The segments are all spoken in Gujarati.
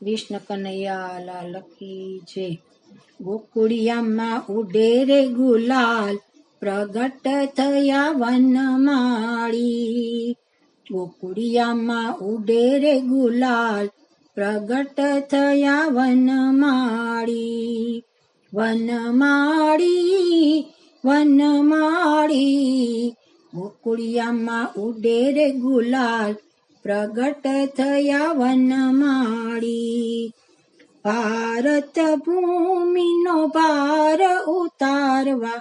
કૃષ્ણ કનૈયા લાલ કી જય ગોકુળિયામાં ઉડે રે ગુલાલ, પ્રગટ થયા વનમાળી. ગોકુળિયામાં ઉડે રે ગુલાલ, પ્રગટ થયા વનમાળી. વનમાળી વનમાળી. ગોકુળિયામાં ઉડે રે ગુલાલ પ્રગટ થયા વનમાળી ભારત ભૂમિનો ભાર ઉતારવા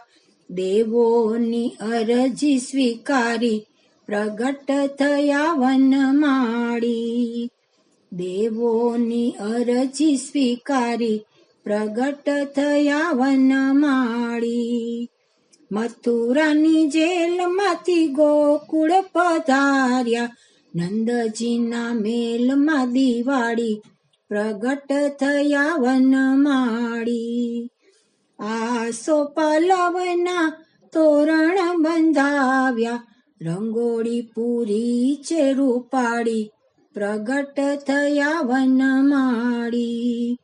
દેવોની અરજી સ્વીકારી પ્રગટ થયા વનમાળી દેવોની અરજી સ્વીકારી પ્રગટ થયા વનમાળી મથુરાની જેલમાંથી ગોકુળ પધાર્યા નંદજીના મેલમાં દિવાળી પ્રગટ થયા વનમાળી. આસો પલવના તોરણ બંધાવ્યા, રંગોળી પૂરી છે રૂપાળી, પ્રગટ થયા વનમાળી.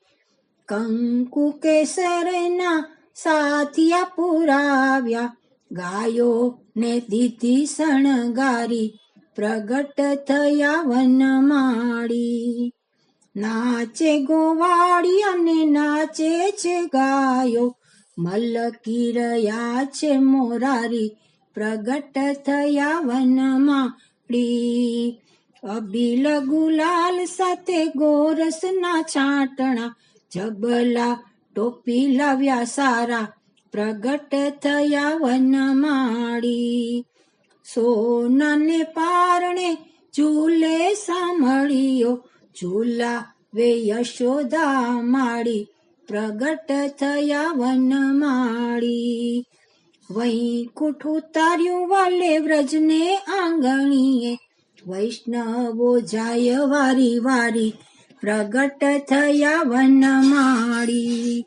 કંકુ કેસરના સાથિયા પુરાવ્યા ગાયો ને દીધી શણગારી પ્રગટ થયા વનમાળી. નાચે ગોવાળી અને નાચે છે ગાયો. મલકી રહ્યા છે મોરારી. પ્રગટ થયા વનમાળી. અબીલ ગુલાલ સાથે ગોરસના છાંટણા. જબલા ટોપી લાવ્યા સારા. પ્રગટ થયા વનમાળી. સોનાને પારણે ચૂલે સાંભળ્યો. ચૂલા વે યશોદા માળી, પ્રગટ થયા વનમાળી. વૈકુંઠ ઉતાર્યું વાલે વ્રજને આંગણીએ. વૈષ્ણવો જાય વારી વારી, પ્રગટ થયા વનમાળી.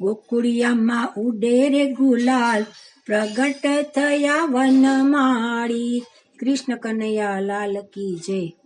ગોકુળિયામાં ઉડે રે ગુલાલ પ્રગટ થયા વનમાળી. કૃષ્ણ કનૈયા લાલ કી જય.